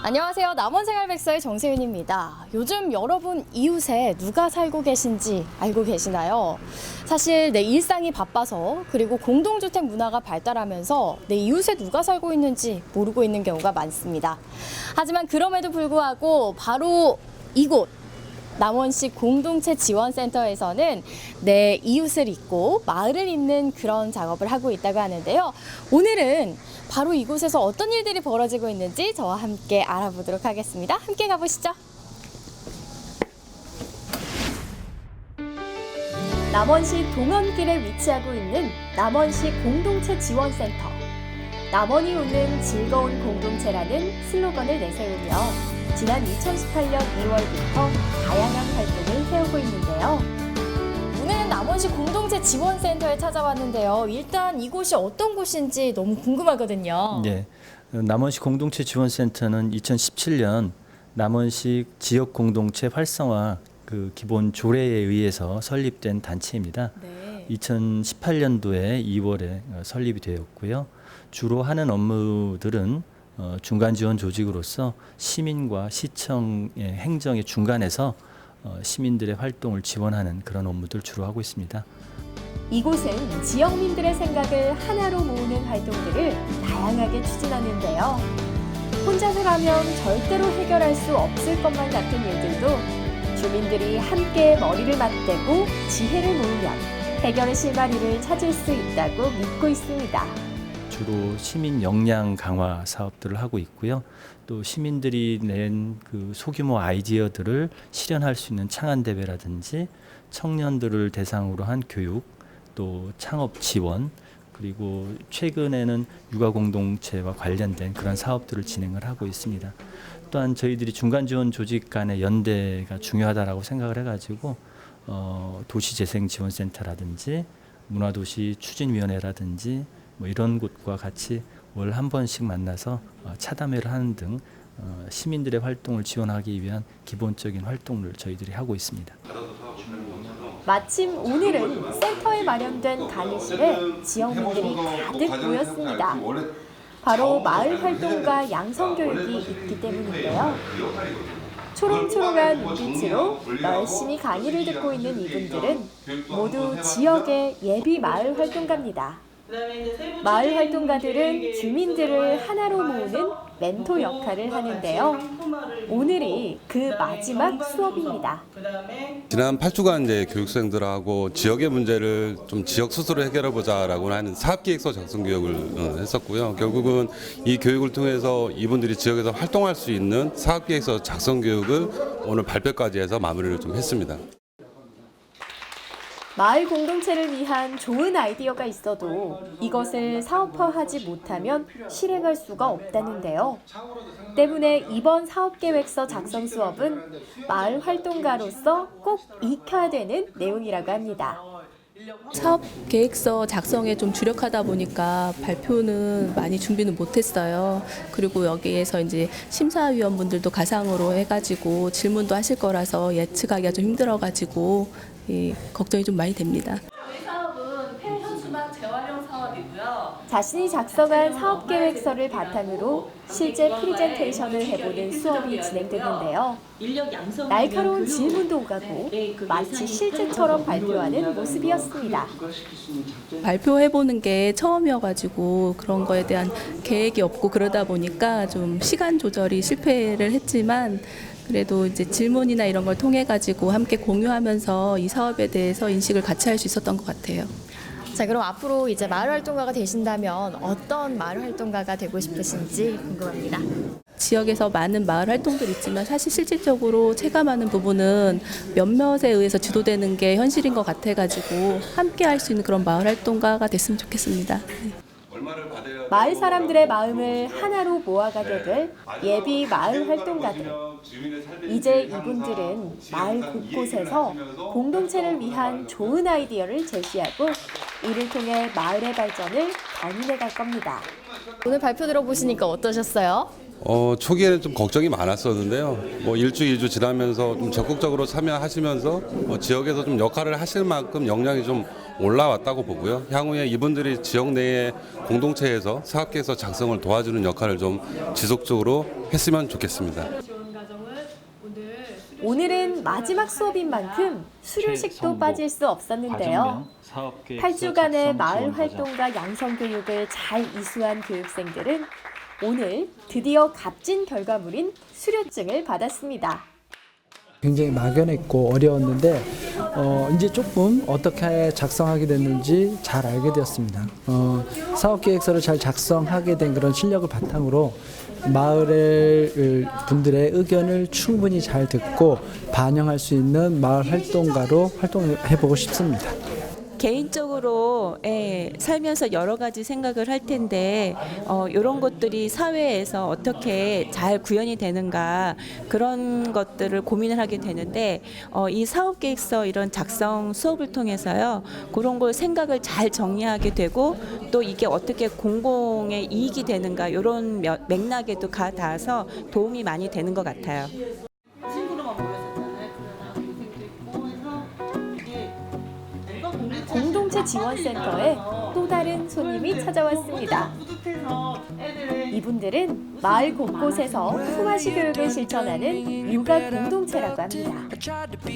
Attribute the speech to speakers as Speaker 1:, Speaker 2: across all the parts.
Speaker 1: 안녕하세요. 남원생활백서의 정세윤입니다. 요즘 여러분 이웃에 누가 살고 계신지 알고 계시나요? 사실 내 일상이 바빠서 그리고 공동주택 문화가 발달하면서 내 이웃에 누가 살고 있는지 모르고 있는 경우가 많습니다. 하지만 그럼에도 불구하고 바로 이곳 남원시 공동체 지원센터에서는 내 이웃을 잇고 마을을 잇는 그런 작업을 하고 있다고 하는데요. 오늘은 바로 이곳에서 어떤 일들이 벌어지고 있는지 저와 함께 알아보도록 하겠습니다. 함께 가보시죠. 남원시 동원길에 위치하고 있는 남원시 공동체 지원센터. 남원이 웃는 즐거운 공동체라는 슬로건을 내세우며 지난 2018년 2월부터 다양한 활동을 해오고 있는데요. 오늘은 남원시 공동체 지원센터에 찾아왔는데요. 일단 이곳이 어떤 곳인지 너무 궁금하거든요.
Speaker 2: 예. 남원시 공동체 지원센터는 2017년 남원시 지역 공동체 활성화 그 기본 조례에 의해서 설립된 단체입니다.
Speaker 1: 네.
Speaker 2: 2018년도에 2월에 어, 설립이 되었고요. 주로 하는 업무들은 어, 중간 지원 조직으로서 시민과 시청의 행정의 중간에서 어, 시민들의 활동을 지원하는 그런 업무들 주로 하고 있습니다.
Speaker 1: 이곳은 지역민들의 생각을 하나로 모으는 활동들을 다양하게 추진하는데요. 혼자서 라면 절대로 해결할 수 없을 것만 같은 일들도 주민들이 함께 머리를 맞대고 지혜를 모으면 해결의 실마리를 찾을 수 있다고 믿고 있습니다.
Speaker 2: 주로 시민 역량 강화 사업들을 하고 있고요. 또 시민들이 낸 그 소규모 아이디어들을 실현할 수 있는 창안 대회라든지 청년들을 대상으로 한 교육, 또 창업 지원, 그리고 최근에는 육아 공동체와 관련된 그런 사업들을 진행을 하고 있습니다. 또한 저희들이 중간 지원 조직 간의 연대가 중요하다라고 생각을 해가지고 어, 도시재생지원센터라든지 문화도시 추진위원회라든지 뭐 이런 곳과 같이 월 한 번씩 만나서 어, 차담회를 하는 등 어, 시민들의 활동을 지원하기 위한 기본적인 활동을 저희들이 하고 있습니다.
Speaker 1: 마침 오늘은 센터에 마련된 강의실에 지역민들이 가득 모였습니다. 바로 마을 활동과 양성 교육이 있기 때문인데요. 초롱초롱한 눈빛으로 열심히 강의를 듣고 있는 이분들은 모두 지역의 예비 마을 활동가입니다. 마을 활동가들은 주민들을 하나로 모으는 멘토 역할을 하는데요. 오늘이 그 마지막 수업입니다.
Speaker 3: 지난 8주간 이제 교육생들하고 지역의 문제를 좀 지역 스스로 해결해 보자라고 하는 사업기획서 작성 교육을 어, 했었고요. 결국은 이 교육을 통해서 이분들이 지역에서 활동할 수 있는 사업기획서 작성 교육을 오늘 발표까지 해서 마무리를 좀 했습니다.
Speaker 1: 마을 공동체를 위한 좋은 아이디어가 있어도 이것을 사업화하지 못하면 실행할 수가 없다는데요. 때문에 이번 사업계획서 작성 수업은 마을 활동가로서 꼭 익혀야 되는 내용이라고 합니다.
Speaker 4: 사업 계획서 작성에 좀 주력하다 보니까 발표는 많이 준비는 못했어요. 그리고 여기에서 이제 심사위원분들도 가상으로 해가지고 질문도 하실 거라서 예측하기가 좀 힘들어가지고 예, 걱정이 좀 많이 됩니다.
Speaker 5: 저희 사업은 폐현수막 재활용 사업이고요.
Speaker 1: 자신이 작성한 사업 계획서를 바탕으로 실제 프리젠테이션을 해보는 수업이 진행되는데요. 날카로운 질문도 오가고 마치 실제처럼 발표하는 모습이었습니다.
Speaker 4: 발표해보는 게 처음이어가지고 그런 거에 대한 계획이 없고 그러다 보니까 좀 시간 조절이 실패를 했지만 그래도 이제 질문이나 이런 걸 통해 가지고 함께 공유하면서 이 사업에 대해서 인식을 같이 할 수 있었던 것 같아요.
Speaker 1: 자, 그럼 앞으로 이제 마을 활동가가 되신다면 어떤 마을 활동가가 되고 싶으신지 궁금합니다.
Speaker 4: 지역에서 많은 마을 활동들이 있지만 사실 실질적으로 체감하는 부분은 몇몇에 의해서 주도되는 게 현실인 것 같아가지고 함께 할 수 있는 그런 마을 활동가가 됐으면 좋겠습니다.
Speaker 1: 마을 사람들의 마음을 하나로 모아가게 될 예비 마을 활동가들. 이제 이분들은 마을 곳곳에서 공동체를 위한 좋은 아이디어를 제시하고 이를 통해 마을의 발전을 견인해 갈 겁니다. 오늘 발표 들어보시니까 어떠셨어요?
Speaker 3: 어, 초기에는 좀 걱정이 많았었는데요. 뭐 일주 일주 지나면서 좀 적극적으로 참여하시면서 뭐 지역에서 좀 역할을 하실 만큼 역량이 좀 올라왔다고 보고요. 향후에 이분들이 지역 내의 공동체에서 사업계획서 작성을 도와주는 역할을 좀 지속적으로 했으면 좋겠습니다.
Speaker 1: 오늘은 마지막 수업인 만큼 수료식도 빠질 수 없었는데요. 8주간의 마을 활동과 양성 교육을 잘 이수한 교육생들은 오늘 드디어 값진 결과물인 수료증을 받았습니다.
Speaker 6: 굉장히 막연했고 어려웠는데 어, 이제 조금 어떻게 작성하게 됐는지 잘 알게 되었습니다. 어, 사업 계획서를 잘 작성하게 된 그런 실력을 바탕으로 마을의 분들의 의견을 충분히 잘 듣고 반영할 수 있는 마을 활동가로 활동해 보고 싶습니다.
Speaker 7: 개인적으로 예, 살면서 여러 가지 생각을 할 텐데 어, 이런 것들이 사회에서 어떻게 잘 구현이 되는가 그런 것들을 고민을 하게 되는데 어, 이 사업 계획서 이런 작성 수업을 통해서요 그런 걸 생각을 잘 정리하게 되고 또 이게 어떻게 공공의 이익이 되는가 이런 몇- 맥락에도 가 닿아서 도움이 많이 되는 것 같아요.
Speaker 1: 지원센터에 또 다른 손님이 찾아왔습니다. 이분들은 마을 곳곳에서 품앗이 교육을 실천하는 육아 공동체라고 합니다.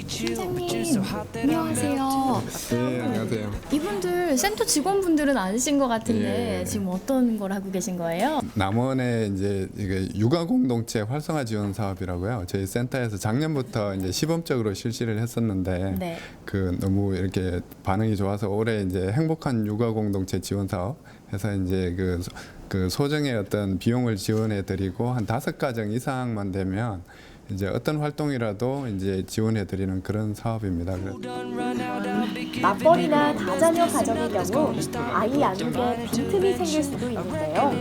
Speaker 8: 팀장님,
Speaker 1: 안녕하세요.
Speaker 8: 네, 안녕하세요.
Speaker 1: 이분들 센터 직원분들은 아니신 것 같은데
Speaker 8: 예.
Speaker 1: 지금 어떤 걸 하고 계신 거예요?
Speaker 8: 남원의 이제 이게 육아 공동체 활성화 지원 사업이라고요. 저희 센터에서 작년부터 이제 시범적으로 실시를 했었는데
Speaker 1: 네.
Speaker 8: 그 너무 이렇게 반응이 좋아서 올해 이제 행복한 육아 공동체 지원 사업 해서 이제 그, 소- 그 소정의 어떤 비용을 지원해 드리고 한 다섯 가정 이상만 되면 이제 어떤 활동이라도 이제 지원해 드리는 그런 사업입니다.
Speaker 1: 맞벌이나 다자녀 가정의 경우 아이 양육에 빈틈이 생길 수도 있는데요.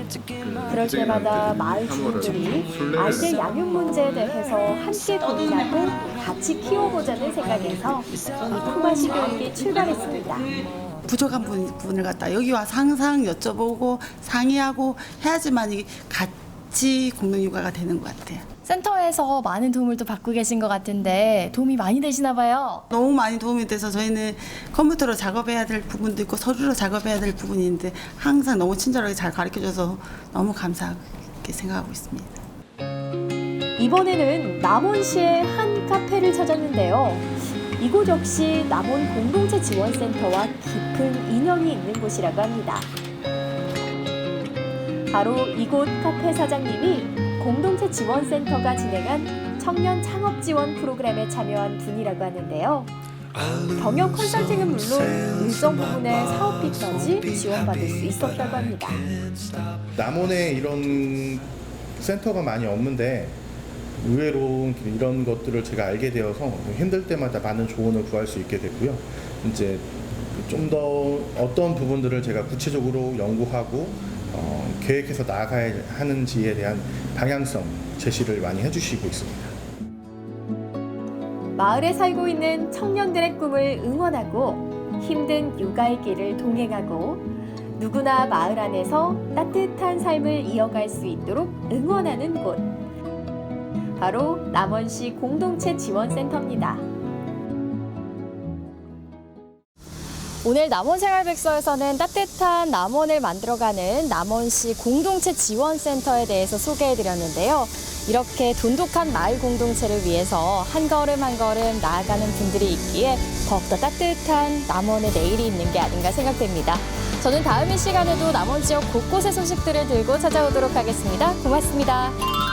Speaker 1: 그럴 때마다 마을 주민들이 아이들 양육 문제에 대해서 함께 고민하고 같이 키워보자는 생각에서 이 품앗이 교육이 출발했습니다.
Speaker 9: 부족한 부- 부분을 갖다 여기 와서 항상 여쭤보고 상의하고 해야지만 이 같이 공동 육아가 되는 것 같아요.
Speaker 1: 센터에서 많은 도움을 또 받고 계신 것 같은데 도움이 많이 되시나 봐요.
Speaker 9: 너무 많이 도움이 돼서 저희는 컴퓨터로 작업해야 될 부분도 있고 서류로 작업해야 될 부분이 있는데 항상 너무 친절하게 잘 가르쳐줘서 너무 감사하게 생각하고 있습니다.
Speaker 1: 이번에는 남원시의 한 카페를 찾았는데요. 이곳 역시 남원 공동체 지원센터와 깊은 인연이 있는 곳이라고 합니다. 바로 이곳 카페 사장님이 공동체 지원센터가 진행한 청년 창업 지원 프로그램에 참여한 분이라고 하는데요. 경영 컨설팅은 물론 일정 부분의 사업비까지 지원받을 수 있었다고 합니다.
Speaker 10: 남원에 이런 센터가 많이 없는데 의외로 이런 것들을 제가 알게 되어서 힘들 때마다 많은 조언을 구할 수 있게 됐고요. 이제 좀 더 어떤 부분들을 제가 구체적으로 연구하고 어, 계획해서 나아가야 하는지에 대한 방향성 제시를 많이 해주시고 있습니다.
Speaker 1: 마을에 살고 있는 청년들의 꿈을 응원하고 힘든 육아의 길을 동행하고 누구나 마을 안에서 따뜻한 삶을 이어갈 수 있도록 응원하는 곳. 바로 남원시 공동체 지원센터입니다. 오늘 남원생활백서에서는 따뜻한 남원을 만들어가는 남원시 공동체 지원센터에 대해서 소개해드렸는데요. 이렇게 돈독한 마을 공동체를 위해서 한 걸음 한 걸음 나아가는 분들이 있기에 더욱더 따뜻한 남원의 내일이 있는 게 아닌가 생각됩니다. 저는 다음 이 시간에도 남원 지역 곳곳의 소식들을 들고 찾아오도록 하겠습니다. 고맙습니다.